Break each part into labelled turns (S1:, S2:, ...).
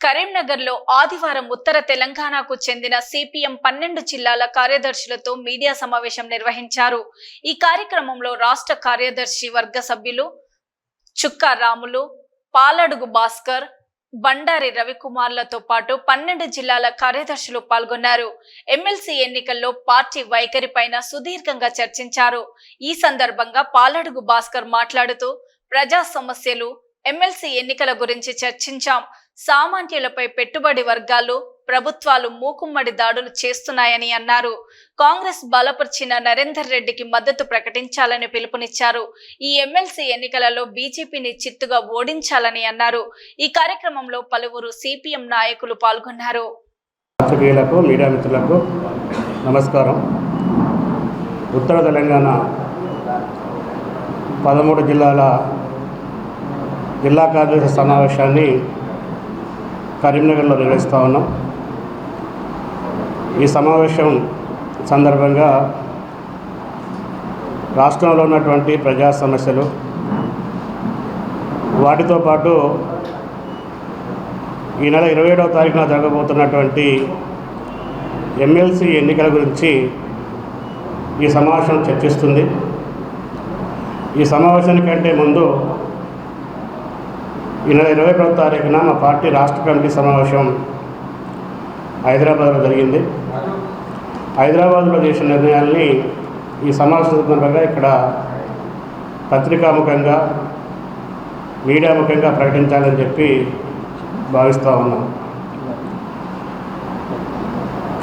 S1: కరీంనగర్లో ఆదివారం ఉత్తర తెలంగాణకు చెందిన సిపిఎం పన్నెండు జిల్లాల కార్యదర్శులతో మీడియా సమావేశం నిర్వహించారు. ఈ కార్యక్రమంలో రాష్ట్ర కార్యదర్శి వర్గ సభ్యులు చుక్కా రాములు పాలడుగు భాస్కర్ బండారి రవికుమార్లతో పాటు పన్నెండు జిల్లాల కార్యదర్శులు పాల్గొన్నారు. ఎమ్మెల్సీ ఎన్నికల్లో పార్టీ వైఖరిపైన సుదీర్ఘంగా చర్చించారు. ఈ సందర్భంగా పాలడుగు భాస్కర్ మాట్లాడుతూ ప్రజా సమస్యలు ఎమ్మెల్సీ ఎన్నికల గురించి చర్చించాం. సామాన్యులపై పెట్టుబడి వర్గాలు ప్రభుత్వాలు మూకుమ్మడి దాడులు చేస్తున్నాయని అన్నారు. కాంగ్రెస్ బలపరిచిన నరేందర్ రెడ్డికి మద్దతు ప్రకటించాలని పిలుపునిచ్చారు. ఈ ఎమ్మెల్సీ ఎన్నికలలో బీజేపీని చిత్తుగా ఓడించాలని అన్నారు. ఈ కార్యక్రమంలో పలువురు సిపిఎం నాయకులు పాల్గొన్నారు.
S2: మీడియా మిత్రులకు నమస్కారం. ఉత్తర తెలంగాణ పదమూడు జిల్లాల జిల్లా కార్యదర్శి సమావేశాన్ని కరీంనగర్లో నిర్వహిస్తూ ఉన్నాం. ఈ సమావేశం సందర్భంగా రాష్ట్రంలో ఉన్నటువంటి ప్రజా సమస్యలు వాటితో పాటు ఈ నెల ఇరవై ఏడవ తారీఖున జరగబోతున్నటువంటి ఎమ్మెల్సీ ఎన్నికల గురించి ఈ సమావేశం చర్చిస్తుంది. ఈ సమావేశానికంటే ముందు ఈ నెల ఇరవై ఒకటవ తారీఖున మా పార్టీ రాష్ట్ర కమిటీ సమావేశం హైదరాబాద్లో జరిగింది. హైదరాబాద్లో చేసిన నిర్ణయాల్ని ఈ సమావేశం సందర్భంగా ఇక్కడ పత్రికాముఖంగా మీడియా ముఖంగా ప్రకటించాలని చెప్పి భావిస్తూ ఉన్నాం.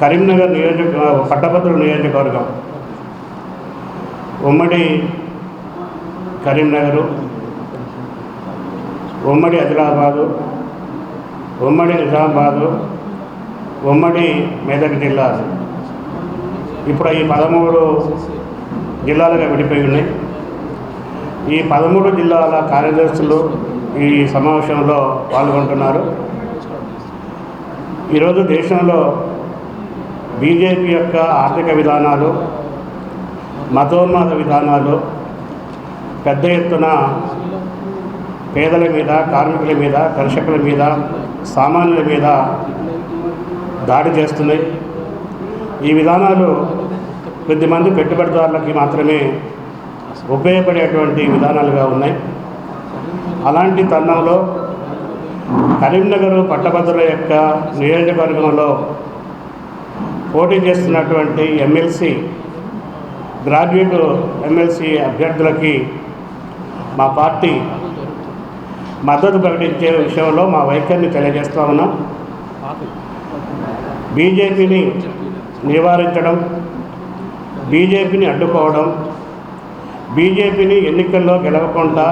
S2: కరీంనగర్ నియోజక పట్టభద్రుల నియోజకవర్గం. ఉమ్మడి కరీంనగరు ఉమ్మడి ఆదిలాబాదు ఉమ్మడి నిజామాబాదు ఉమ్మడి మెదక్ జిల్లాలు ఇప్పుడు ఈ పదమూడు జిల్లాలుగా విడిపోయి ఉన్నాయి. ఈ పదమూడు జిల్లాల కార్యదర్శులు ఈ సమావేశంలో పాల్గొంటున్నారు. ఈరోజు దేశంలో బీజేపీ యొక్క ఆర్థిక విధానాలు మతోన్మాద విధానాలు పెద్ద ఎత్తున పేదల మీద కార్మికుల మీద కర్షకుల మీద సామాన్యుల మీద దాడి చేస్తున్నాయి. ఈ విధానాలు కొద్దిమంది పెట్టుబడిదారులకి మాత్రమే ఉపయోగపడేటువంటి విధానాలుగా ఉన్నాయి. అలాంటి తరుణంలో కరీంనగర్ పట్టభద్రుల యొక్క నియోజకవర్గంలో పోటీ చేస్తున్నటువంటి ఎమ్మెల్సీ గ్రాడ్యుయేట్ ఎమ్మెల్సీ అభ్యర్థులకి మా పార్టీ మద్దతు ప్రకటించే విషయంలో మా వైఖరిని తెలియజేస్తా ఉన్నాం. బీజేపీని నివారించడం బీజేపీని అడ్డుకోవడం బీజేపీని ఎన్నికల్లో గెలవకుండా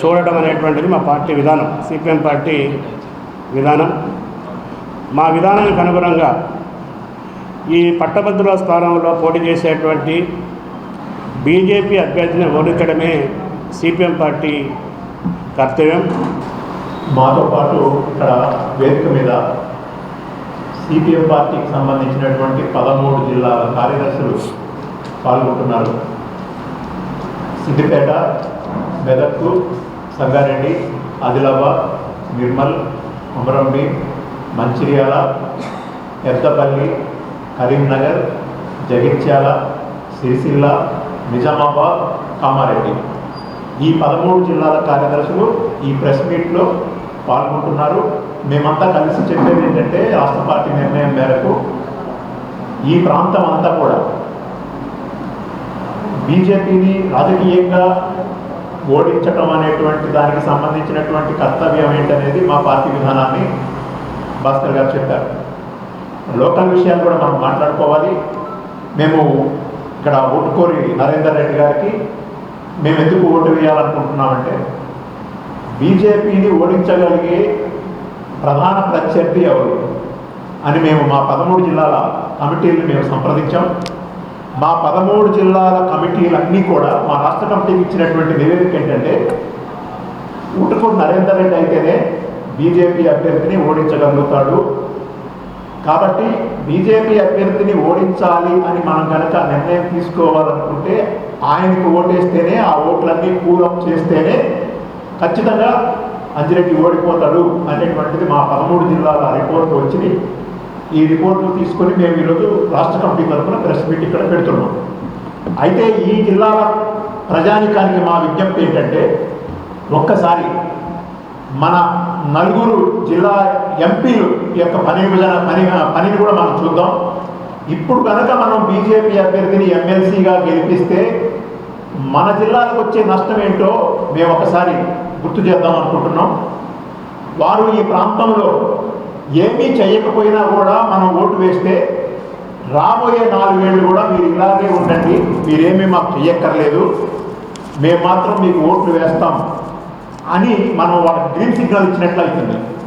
S2: చూడడం అనేటువంటిది మా పార్టీ విధానం సిపిఎం పార్టీ విధానం. మా విధానానికి అనుగుణంగా ఈ పట్టభద్రుల స్థానంలో పోటీ చేసేటువంటి బీజేపీ అభ్యర్థిని ఓడించడమే సిపిఎం పార్టీ కర్తవ్యం.
S3: మాతో పాటు ఇక్కడ వేదిక మీద సిపిఎం పార్టీకి సంబంధించినటువంటి పదమూడు జిల్లాల కార్యదర్శులు పాల్గొంటున్నారు. సిద్దిపేట మెదక్ సంగారెడ్డి ఆదిలాబాద్ నిర్మల్ కుమరంబి మంచిర్యాల ఎద్దపల్లి కరీంనగర్ జగిత్యాల సిరిసిల్ల నిజామాబాద్ కామారెడ్డి. ఈ పదమూడు జిల్లాల కార్యదర్శులు ఈ ప్రెస్ మీట్లో పాల్గొంటున్నారు. మేమంతా కలిసి చెప్పేది ఏంటంటే రాష్ట్ర పార్టీ నిర్ణయం మేరకు ఈ ప్రాంతం అంతా కూడా బీజేపీని రాజకీయంగా ఓడించటం అనేటువంటి దానికి సంబంధించినటువంటి కర్తవ్యం ఏంటనేది మా పార్టీ విధానాన్ని భాస్కర్ గారు చెప్పారు. లోకల్ విషయాలు కూడా మనం మాట్లాడుకోవాలి. మేము ఇక్కడ ఓటుకోరి నరేందర్ రెడ్డి గారికి మేము ఎందుకు ఓటు వేయాలనుకుంటున్నామంటే బీజేపీని ఓడించగలిగే ప్రధాన ప్రత్యర్థి ఎవరు అని మేము మా పదమూడు జిల్లాల కమిటీలను మేము సంప్రదించాం. మా పదమూడు జిల్లాల కమిటీలన్నీ కూడా మా రాష్ట్ర కమిటీకి ఇచ్చినటువంటి నివేదిక ఏంటంటే ఊటుకూరు నరేందర్ రెడ్డి అయితేనే బీజేపీ అభ్యర్థిని ఓడించగలుగుతాడు. కాబట్టి బీజేపీ అభ్యర్థిని ఓడించాలి అని మనం కనుక నిర్ణయం తీసుకోవాలనుకుంటే ఆయనకు ఓటేస్తేనే ఆ ఓట్లన్నీ పూరం చేస్తేనే ఖచ్చితంగా అంజిరెడ్డి ఓడిపోతాడు అనేటువంటిది మా పదమూడు జిల్లాల రిపోర్ట్ వచ్చింది. ఈ రిపోర్ట్ను తీసుకొని మేము ఈరోజు రాష్ట్ర కమిటీ తరఫున ప్రెస్ మీట్ ఇక్కడ పెడుతున్నాం. అయితే ఈ జిల్లాల ప్రజానికానికి మా విజ్ఞప్తి ఏంటంటే ఒక్కసారి మన నలుగురు జిల్లా ఎంపీలు యొక్క పని విభజన పని పనిని కూడా మనం చూద్దాం. ఇప్పుడు కనుక మనం బీజేపీ అభ్యర్థిని ఎమ్మెల్సీగా గెలిపిస్తే మన జిల్లాలకు వచ్చే నష్టం ఏంటో మేము ఒకసారి గుర్తు చేద్దాం అనుకుంటున్నాం. వారు ఈ ప్రాంతంలో ఏమీ చేయకపోయినా కూడా మనం ఓటు వేస్తే రాబోయే నాలుగేళ్ళు కూడా మీరు ఇలాగే ఉండండి. మీరేమీ మాకు చెయ్యక్కర్లేదు. మేము మాత్రం మీకు ఓట్లు వేస్తాం. అని మనం వాళ్ళకి గ్రీన్ సిగ్నల్ ఇచ్చినట్లు అవుతుంది.